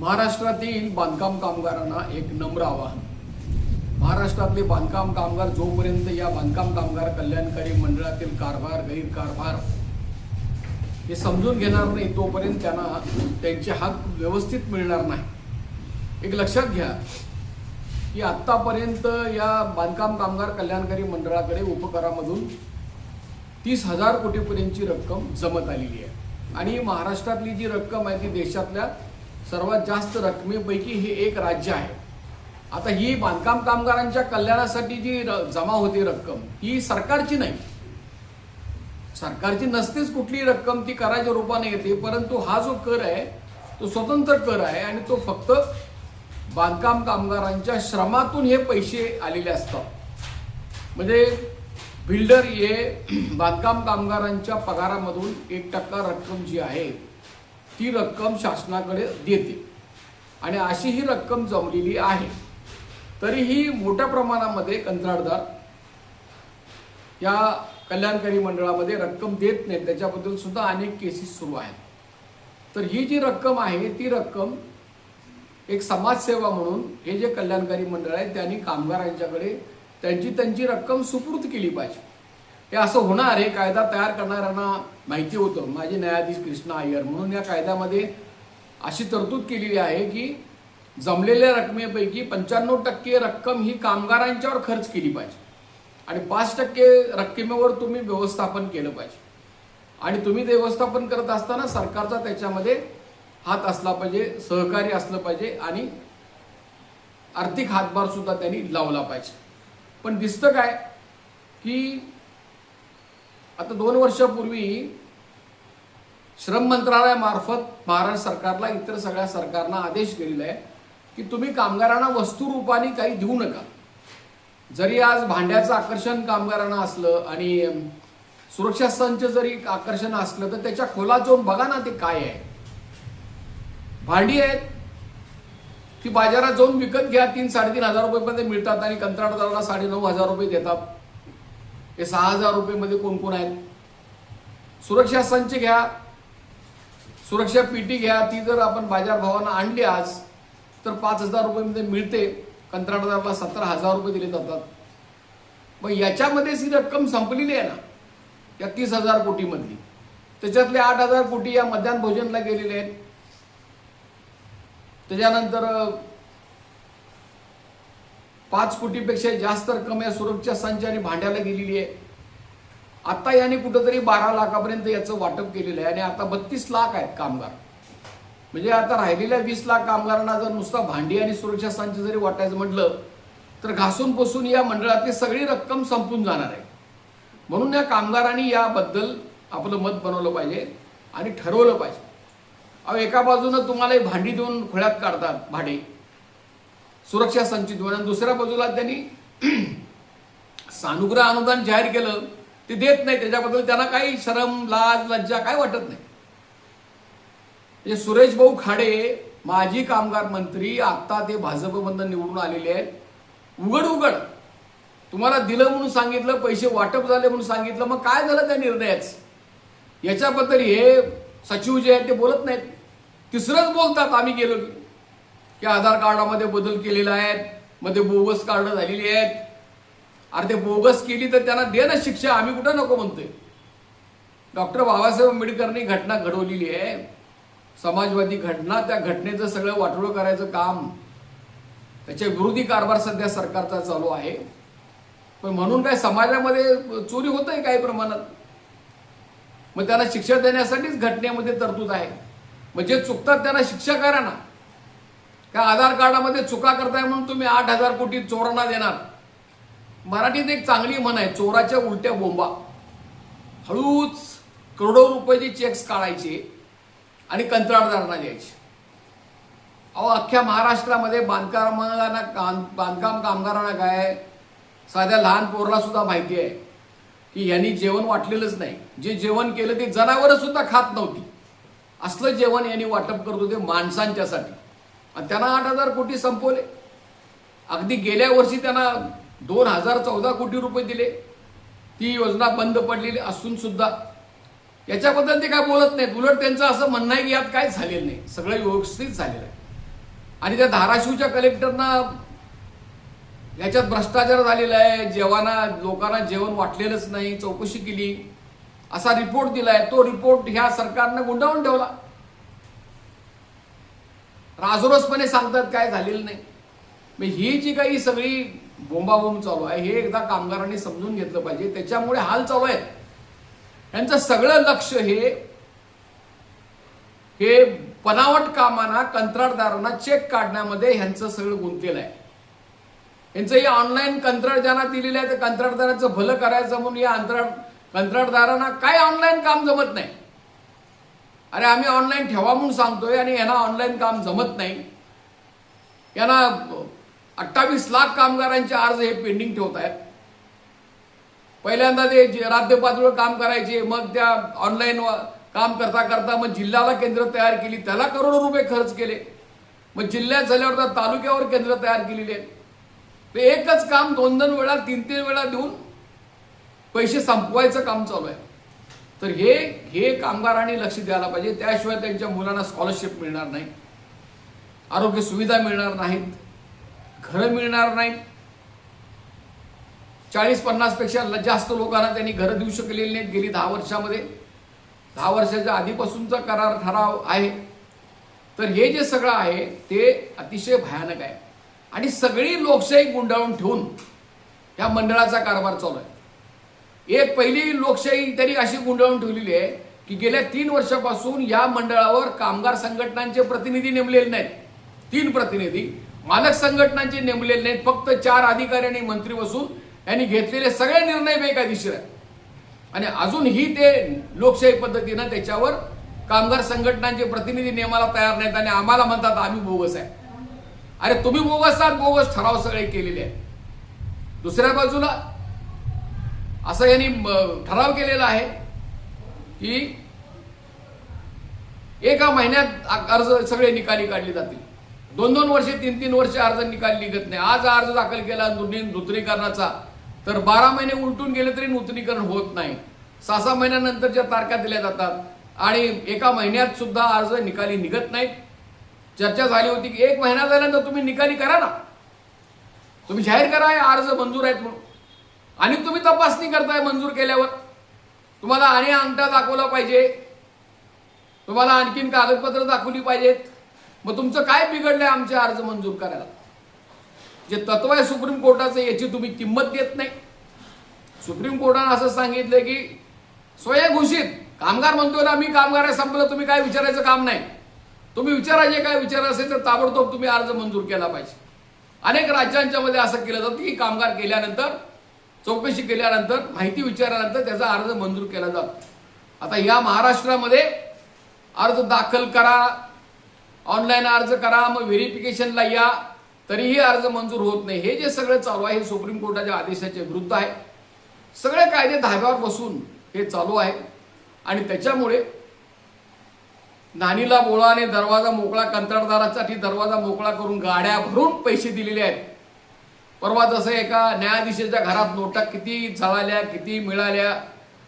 महाराष्ट्रातील बांधकाम कामगारांना एक नम्र आवाहन. महाराष्ट्रातले बांधकाम कामगार जोपर्यंत या बांधकाम कामगार कल्याणकारी मंडळातील कारभार गैरकारभार हे समजून घेणार नाही तोपर्यंत त्यांना त्यांचे हक व्यवस्थित मिळणार नाही. एक लक्षात घ्या की आत्तापर्यंत या बांधकाम कामगार कल्याणकारी मंडळाकडे उपकरामधून तीस हजार कोटीपर्यंतची रक्कम जमत आलेली आहे. आणि महाराष्ट्रातली जी रक्कम आहे ती देशातल्या सर्वात जास्त रकमेपैकी हे एक राज्य आहे. आता ही बांधकाम कामगारांच्या कल्याणासाठी जी र- जमा होते रक्कम ही सरकारची नाही. सरकारची नसतेच कुठली रक्कम ती कराच्या रूपाने येते परंतु हा जो कर आहे तो स्वतंत्र कर आहे आणि तो फक्त बांधकाम कामगारांच्या श्रमातून हे पैसे आलेले असतात. म्हणजे बिल्डर हे बांधकाम कामगारांच्या पगारामधून एक टक्का रक्कम जी आहे ती रक्कम शासनाकडे देते. आणि अशी ही रक्कम जमलेली आहे. तरीही मोठ्या प्रमाणामध्ये कंत्राटदार या कल्याणकारी मंडळामध्ये रक्कम देत नाहीत. त्याच्याबद्दल सुद्धा अनेक केसेस सुरू आहेत. तर ही जी रक्कम आहे ती रक्कम एक समाजसेवा म्हणून हे जे कल्याणकारी मंडळ आहे त्यांनी कामगारांच्याकडे त्यांची त्यांची रक्कम सुपूर्द केली पाहिजे. हे असं होणार हे कायदा तयार करणाऱ्यांना माहिती होतं. माझे न्यायाधीश कृष्णा अय्यर म्हणून या कायद्यामध्ये अशी तरतूद केलेली आहे की जमलेल्या रकमेपैकी पंच्याण्णव टक्के रक्कम ही कामगारांच्यावर खर्च केली पाहिजे आणि पाच टक्के रक्कमेवर तुम्ही व्यवस्थापन केलं पाहिजे. आणि तुम्ही ते व्यवस्थापन करत असताना सरकारचा त्याच्यामध्ये हात असला पाहिजे सहकार्य असलं पाहिजे आणि आर्थिक हातभार सुद्धा त्यांनी लावला पाहिजे. पण दिसतं काय की आता दोन वर्षापूर्वी श्रम मंत्रालयामार्फत महाराष्ट्र सरकारला इतर सगळ्या सरकारना आदेश गेलेला आहे की तुम्ही कामगारांना वस्तुरूपाने काही देऊ नका. जरी आज भांड्याचं आकर्षण कामगारांना असलं आणि सुरक्षा संच जरी आकर्षण असलं तर त्याच्या खोलात जाऊन बघा ना ते काय आहे. भांडी आहेत ती बाजारात जाऊन विकत घ्या तीन साडेतीन हजार रुपयेपर्यंत मिळतात आणि कंत्राटदाराला साडेनऊ हजार रुपये देतात. हे सहा हजार रुपयेमध्ये कोण कोण आहेत? सुरक्षा संच घ्या. सुरक्षा पीटी घ्या. ती जर आपण बाजारभावानं आणली आज तर पाच हजार रुपयेमध्ये मिळते. कंत्राटदाराला सतरा हजार रुपये दिले जातात. मग याच्यामध्येच ही रक्कम संपलेली आहे ना या तीस हजार कोटीमधली. त्याच्यातले आठ हजार कोटी या मध्यान्ह भोजनला गेलेले आहेत. त्याच्यानंतर पाच कोटीपेक्षा जास्त रक्कम या सुरक्षा संचाने आणि भांड्याला गेलेली आहे. आता याने कुठंतरी बारा लाखापर्यंत याचं वाटप केलेलं आहे आणि आता बत्तीस लाख आहेत कामगार. म्हणजे आता राहिलेल्या वीस लाख कामगारांना जर नुसता भांडी आणि सुरक्षा संच जरी वाटायचं म्हटलं तर घासून पुसून या मंडळातली सगळी रक्कम संपून जाणार आहे. म्हणून या कामगारांनी याबद्दल आपलं मत बनवलं पाहिजे आणि ठरवलं पाहिजे. अहो एका बाजूनं तुम्हाला भांडी देऊन खुळ्यात काढतात भाडे. सुरक्षा संचित देऊन आणि दुसऱ्या बाजूला त्यांनी सानुग्रह अनुदान जाहीर केलं. ते देत नाही. त्याच्याबद्दल त्यांना काही शरम लाज लज्जा काय वाटत नाही. म्हणजे सुरेश भाऊ खाडे माजी कामगार मंत्री आता ते भाजपमधून निवडून आलेले आहेत. उघड उघड. तुम्हाला दिलं म्हणून सांगितलं पैसे वाटप झाले म्हणून सांगितलं मग काय झालं त्या निर्णयाच? याच्याबद्दल हे सचिव जे आहेत ते बोलत नाहीत. तिसरंच बोलतात आम्ही गेलो की. की आधार कार्डामध्ये बदल केलेला आहेत मध्ये बोगस कार्ड झालेली आहेत. अरे ते बोगस केली तर त्यांना दे ना शिक्षा आम्ही कुठं नको म्हणतोय. डॉक्टर बाबासाहेब आंबेडकरनी घटना घडवलेली आहे. समाजवादी घटना त्या घटनेचं सगळं वाटोळं करायचं काम त्याच्या विरोधी कारभार सध्या सरकारचा चालू आहे. पण म्हणून काय समाजामध्ये चोरी होत आहे काही प्रमाणात? मग त्यांना शिक्षा देण्यासाठीच घटनेमध्ये तरतूद आहे. म्हणजे चुकतात त्यांना शिक्षा करा ना. का आधार कार्डामध्ये चुका करताय म्हणून तुम्ही आठ हजार कोटी चोरांना देणार? मराठीत एक चांगली म्हण आहे चोराच्या उलट्या बोंबा. हळूच करोडो रुपयाचे चेक्स काढायचे आणि कंत्राटदारांना द्यायचे. अहो अख्ख्या महाराष्ट्रामध्ये बांधकामांना काम बांधकाम कामगारांना काय? साध्या लहान पोरला सुद्धा माहिती आहे की यांनी जेवण वाटलेलंच नाही. जे जेवण केलं ते जनावरं सुद्धा खात नव्हती. असलं जेवण यांनी वाटप करत होते माणसांच्यासाठी. आणि त्यांना आठ हजार कोटी संपवले. अगदी गेल्या वर्षी त्यांना दोन हजार चौदा कोटी रुपये दिले. ती योजना बंद पडलेली असून सुद्धा. याच्याबद्दल ते काय बोलत नाहीत. उलट त्यांचं असं म्हणणं आहे की यात काय झालेलं नाही. सगळं व्यवस्थित झालेलं आहे. आणि त्या धाराशिवच्या कलेक्टरना याच्यात भ्रष्टाचार झालेला आहे. जेवाना लोकांना जेवण वाटलेलंच नाही. चौकशी केली. असा रिपोर्ट दिलाय. तो रिपोर्ट ह्या सरकारनं गुंडाळून ठेवला. राजरोसपणे सांगतात काय झालेलं नाही. मग ही जी काही सगळी बोंबाबोंब चालू आहे हे एकदा कामगारांनी समजून घेतलं पाहिजे. त्याच्यामुळे हाल चालू आहेत. यांचं सगळं लक्ष हे हे बनावट कामांना कंत्राटदारांना चेक काढण्यामध्ये ह्यांचं सगळं गुंतलेलं आहे. यांचं हे ऑनलाईन कंत्राट ज्यांना दिलेलं आहे तर कंत्राटदाराचं भलं करायचं म्हणून या अंतराळ कंत्राटदारांना काय ऑनलाईन काम जमत नाही? अरे आम्ही ऑनलाईन ठेवा म्हणून सांगतोय आणि यांना ऑनलाईन काम जमत नाही. यांना अठ्ठावीस लाख कामगारांचे अर्ज हे पेंडिंग ठेवत आहेत. पहिल्यांदा ते राज्य पातळीवर काम करायचे मग त्या ऑनलाईन काम करता करता मग जिल्ह्याला केंद्र तयार केली त्याला करोडो रुपये खर्च केले. मग जिल्ह्यात झाल्यावर त्या तालुक्यावर केंद्र तयार केलेले ते एकच काम दोन दोन वेळा तीन तीन वेळा देऊन पैसे संपवायचं काम चालू आहे. तर हे हे कामगारांनी लक्ष द्यायला पाहिजे. त्याशिवाय त्यांच्या मुलांना स्कॉलरशिप मिळणार नाही. आरोग्य सुविधा मिळणार नाहीत. घरं मिळणार नाहीत. चाळीस पन्नासपेक्षा ल- जास्त लोकांना त्यांनी घरं देऊ शकलेली नाहीत गेली दहा वर्षामध्ये. दहा वर्षाच्या आधीपासूनचा करार ठराव आहे. तर हे जे सगळं आहे ते अतिशय भयानक आहे. आणि सगळी लोकशाही गुंडाळून ठेवून या मंडळाचा कारभार चालू आहे. एक पहिली लोकशाही तरी अशी गुंडाळून ठेवलेली आहे की गेल्या तीन वर्षापासून या मंडळावर कामगार संघटनांचे प्रतिनिधी नेमलेले नाहीत. तीन प्रतिनिधी मालक संघटनांचे नेमलेले नाहीत. फक्त चार अधिकारी आणि मंत्री बसून यांनी घेतलेले सगळे निर्णय बेकायदेशीर आहेत. आणि अजूनही ते लोकशाही पद्धतीनं त्याच्यावर कामगार संघटनांचे प्रतिनिधी नेमाला तयार नाहीत आणि आम्हाला म्हणतात आम्ही बोगस आहे. अरे तुम्ही बोगस आहात बोगस ठराव सगळे केलेले आहेत. दुसऱ्या बाजूला असं यांनी ठराव केलेला आहे की एका महिन्यात अर्ज सगळे निकाली काढले जातील. दोन दोन वर्षे तीन तीन वर्षे अर्ज निकाल निघत नाही. आज अर्ज दाखल केला नूतनीकरणाचा तर बारा महिने उलटून गेले तरी नूतनीकरण होत नाही. सहा सहा महिन्यानंतरच्या तारखा दिल्या जातात आणि एका महिन्यात सुद्धा अर्ज निकाली निघत नाहीत. चर्चा झाली होती की एक महिना झाल्यानंतर तुम्ही निकाली करा ना. तुम्ही जाहीर करा हे अर्ज मंजूर आहेत म्हणून. आणि तुम्ही तपासणी करताय मंजूर केल्यावर. तुम्हाला आणि अंगठा दाखवला पाहिजे. तुम्हाला आणखीन कागदपत्र दाखवली पाहिजेत. मग तुमचं काय बिघडलंय आमचे अर्ज मंजूर करायला? जे तत्व आहे सुप्रीम कोर्टाचं याची तुम्ही किंमत देत नाही. सुप्रीम कोर्टानं असं सांगितलं की स्वयंघोषित कामगार म्हणतोय ना मी कामगार आहे संपलं तुम्ही काय विचारायचं काम नाही. तुम्ही विचारायचे काय विचार असेल तर ताबडतोब तुम्ही अर्ज मंजूर केला पाहिजे. अनेक राज्यांच्या मध्ये असं केलं जातं की कामगार केल्यानंतर चौकशी केल्यानंतर माहिती विचारल्यानंतर त्याचा अर्ज मंजूर केला जातो. आता या महाराष्ट्रामध्ये अर्ज दाखल करा ऑनलाईन अर्ज करा मग व्हेरिफिकेशनला या तरीही अर्ज मंजूर होत नाही. हे जे सगळं चालू आहे हे सुप्रीम कोर्टाच्या आदेशाच्या विरुद्ध आहे. सगळे कायदे धाब्यावर बसून हे चालू आहे. आणि त्याच्यामुळे नानीला बोळा आणि दरवाजा मोकळा कंत्राटदारासाठी दरवाजा मोकळा करून गाड्या भरून पैसे दिलेले आहेत. परवा जसं एका न्यायाधीशाच्या घरात नोटा किती जळाल्या किती मिळाल्या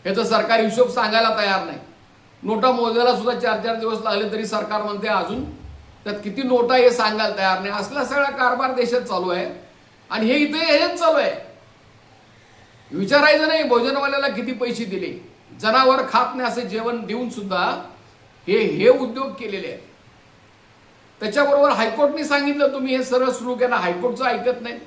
याचा सरकारी हिशोब सांगायला तयार नाही. नोटा मोजायला सुद्धा चार चार दिवस लागले तरी सरकार म्हणते अजून त्यात किती नोटा हे सांगायला तयार नाही. असला सगळा कारभार देशात चालू आहे आणि हे इथे हेच चालू आहे. विचारायचं नाही भोजनवाल्याला किती पैसे दिले? जनावर खात नाही असं जेवण देऊन सुद्धा हे हे उद्योग केलेले आहेत. त्याच्याबरोबर हायकोर्टने सांगितलं तुम्ही हे सर्व सुरू केलं हायकोर्टचं ऐकत नाही.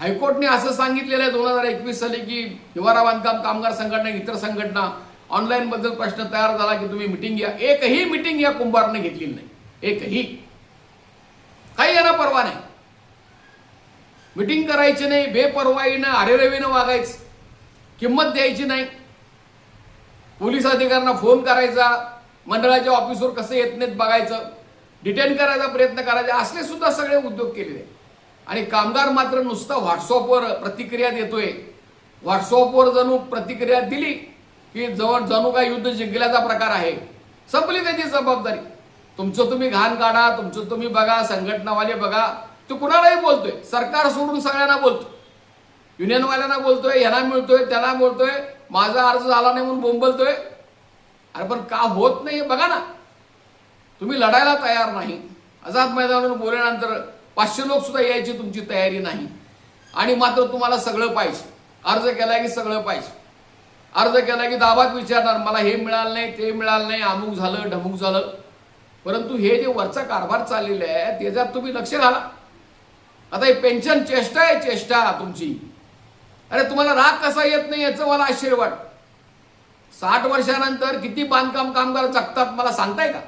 हायकोर्टने असं सांगितलेलं आहे दोन हजार एकवीस साली की निवारा बांधकाम कामगार संघटना इतर संघटना ऑनलाईन बद्दल प्रश्न तयार झाला की तुम्ही मिटिंग घ्या. एकही मिटिंग या कुंभारने घेतलेली नाही. एकही. काही यांना परवा नाही. मिटिंग करायची नाही बेपरवाईनं अरेरवीनं वागायचं. किंमत द्यायची नाही. पोलीस अधिकाऱ्यांना फोन करायचा. मंडळाच्या ऑफिसवर कसं येत नाहीत बघायचं. डिटेन करायचा प्रयत्न करायचा. असले सुद्धा सगळे उद्योग केलेले आणि कामगार मात्र नुसता व्हॉट्सअपवर प्रतिक्रिया देतोय. व्हॉट्सअपवर जणू प्रतिक्रिया दिली की जवळ जणू काय युद्ध जिंकल्याचा प्रकार आहे. संपली त्याची जबाबदारी. तुमचं तुम्ही घाण काढा तुमचं तुम्ही बघा संघटनावाले बघा. तो कुणालाही बोलतोय. सरकार सोडून सगळ्यांना बोलतो. युनियनवाल्यांना बोलतोय यांना मिळतोय त्यांना बोलतोय. माझा अर्ज झाला नाही म्हणून बोंबलतोय. अरे पण का होत नाही बघा ना. तुम्ही लढायला तयार नाही. आझाद मैदानावर बोलल्यानंतर पाचशे लोक सुद्धा यायची तुमची तयारी नाही. आणि मात्र तुम्हाला सगळं पाहिजे. अर्ज केला की सगळं पाहिजे. अर्ज केला की दाबात विचारणार मला हे मिळालं नाही ते मिळालं नाही अमुक झालं ढमुक झालं. परंतु हे जे वरचा कारभार चाललेला आहे त्याच्यात तुम्ही लक्ष घाला. आता हे पेन्शन चेष्टा आहे चेष्टा तुमची. अरे तुम्हाला राग कसा येत नाही याचं मला आश्चर्य वाट साठ वर्षानंतर किती बांधकाम कामगार जगतात मला सांगताय का?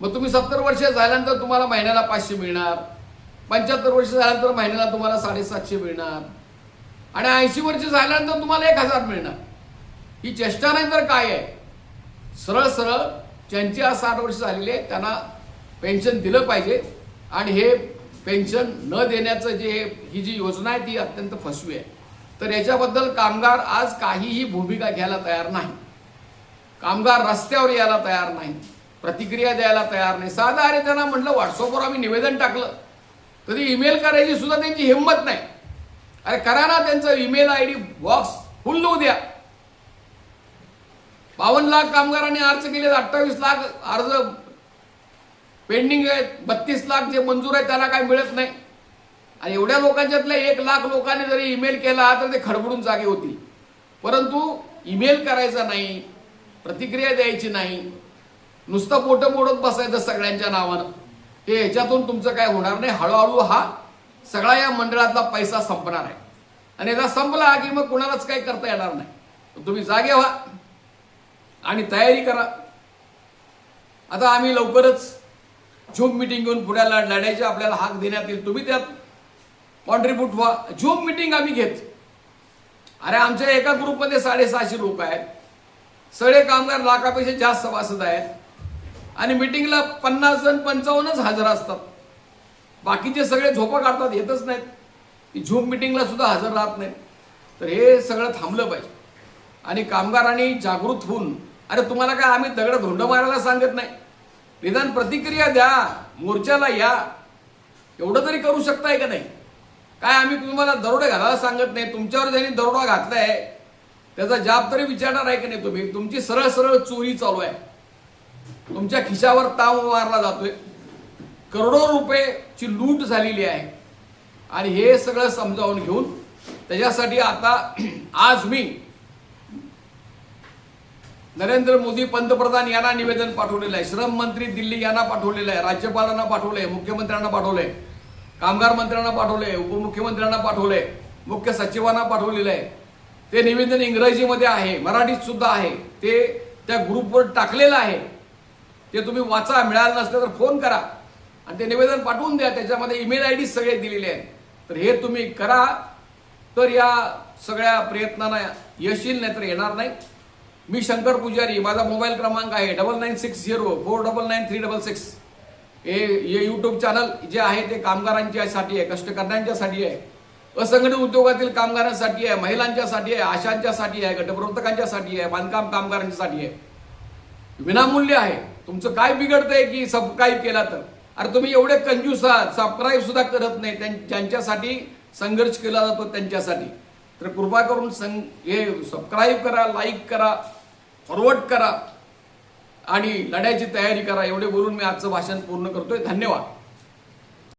मग तुम्ही सत्तर वर्ष झाल्यानंतर तुम्हाला महिन्याला पाचशे मिळणार पंच्याहत्तर वर्ष झाल्यानंतर महिन्याला तुम्हाला साडेसातशे मिळणार. आणि ऐंशी वर्ष झाल्यानंतर तुम्हाला एक हजार मिळणार. ही चेष्टा नाही तर काय आहे? सरळ सरळ ज्यांची आज साठ वर्ष झालेली आहे त्यांना पेन्शन दिलं पाहिजे. आणि हे पेन्शन न देण्याचं जे ही जी योजना आहे ती अत्यंत फसवी आहे. तर याच्याबद्दल कामगार आज काहीही भूमिका घ्यायला तयार नाही. कामगार रस्त्यावर यायला तयार नाही. प्रतिक्रिया द्यायला तयार नाही. साधा अरे त्यांना म्हटलं व्हॉट्सअपवर आम्ही निवेदन टाकलं. तरी ईमेल करायची सुद्धा त्यांची हिंमत नाही. अरे करा ना त्यांचं email I D box full द्या. बावन्न लाख कामगारांनी अर्ज केले अठ्ठावीस लाख अर्ज पेंडिंग आहेत बत्तीस लाख जे मंजूर आहेत त्यांना काय मिळत नाही. आणि एवढ्या लोकांच्यातल्या एक लाख लोकांनी जरी ईमेल केला तर ते खडबडून जागे होतील. परंतु ईमेल करायचा नाही प्रतिक्रिया द्यायची नाही. नुसतं पोटं मोडत बसायचं सगळ्यांच्या नावानं. हे याच्यातून तुमचं काय होणार नाही. हळूहळू हा सगळा या मंडळातला पैसा संपणार आहे. आणि एकदा संपला की मग कुणालाच काही करता येणार नाही. तुम्ही जागे व्हा आणि तयारी करा. आता आम्ही लवकरच झूम मिटिंग घेऊन पुढे लढायचे लढायची आपल्याला हाक देण्यात येईल. तुम्ही त्यात कॉन्ट्रीब्यूट व्हा. झूम मिटिंग आम्ही घेत. अरे आमच्या एका ग्रुपमध्ये साडेसहाशे लोक आहेत. सगळे कामगार लाखापेक्षा जास्त सभासद आहेत. आणि मिटिंगला पन्नास जण पंचावन्नच हजर असतात. बाकीचे सगळे झोपा काढतात येतच नाहीत. की झूम मिटिंगला सुद्धा हजर राहत नाहीत. तर हे सगळं थांबलं पाहिजे. आणि कामगारांनी जागृत होऊन अरे तुम्हाला काय आम्ही दगड धोंड मारायला सांगत नाही? निदान प्रतिक्रिया द्या मोर्चाला या. एवढं तरी करू शकताय का नाही? काय आम्ही तुम्हाला दरोडे घालायला सांगत नाही? तुमच्यावर ज्यांनी दरोडा घातलाय त्याचा जाब तरी विचारणार आहे की नाही तुम्ही? तुमची सरळ सरळ चोरी चालू आहे. तुमच्या खिशावर ताव मारला जातोय. करोडो रुपयेची लूट झालेली आहे. आणि हे सगळं समजावून घेऊन त्याच्यासाठी आता आज मी नरेंद्र मोदी पंतप्रधान यांना निवेदन पाठवलेलं आहे. श्रम मंत्री दिल्ली यांना पाठवलेलं आहे. राज्यपालांना पाठवलंय. मुख्यमंत्र्यांना पाठवलंय. कामगार मंत्र्यांना पाठवलंय. उपमुख्यमंत्र्यांना पाठवलंय. मुख्य सचिवांना पाठवलेलं आहे. ते निवेदन इंग्रजीमध्ये आहे. मराठीत सुद्धा आहे. ते त्या ग्रुपवर टाकलेलं आहे. ते तुम्ही वाचा मिळालं नसलं तर फोन करा. आणि ते निवेदन पाठवून द्या. त्याच्यामध्ये ईमेल आय डी सगळे दिलेले आहेत. तर हे तुम्ही करा. तर या सगळ्या प्रयत्नांना यश येईल नाही तर येणार नाही. मी शंकर पुजारी माझा मोबाईल क्रमांक आहे double nine six zero four double nine three double six. हे हे यूट्यूब चॅनल जे आहे ते कामगारांच्यासाठी आहे कष्टकर्त्यांच्यासाठी आहे. असंघटित उद्योगातील कामगारांसाठी आहे महिलांच्यासाठी आहे आशांच्यासाठी आहे गटप्रवर्तकांच्यासाठी आहे बांधकाम कामगारांच्यासाठी आहे. विनामूल्य आहे. तुमचं काय बिघडतंय की सबस्क्राईब केला तर? अरे तुम्ही एवढे कंजूस आहात. सबस्क्राईब सुद्धा करत नाही. त्यांच्यासाठी ज्यांच्यासाठी संघर्ष केला जातो त्यांच्यासाठी. तर कृपा करून सं हे सबस्क्राईब करा लाईक करा फॉरवर्ड करा आणि लढ्याची तयारी करा. एवढे बोलून मी आजचं भाषण पूर्ण करतोय. धन्यवाद.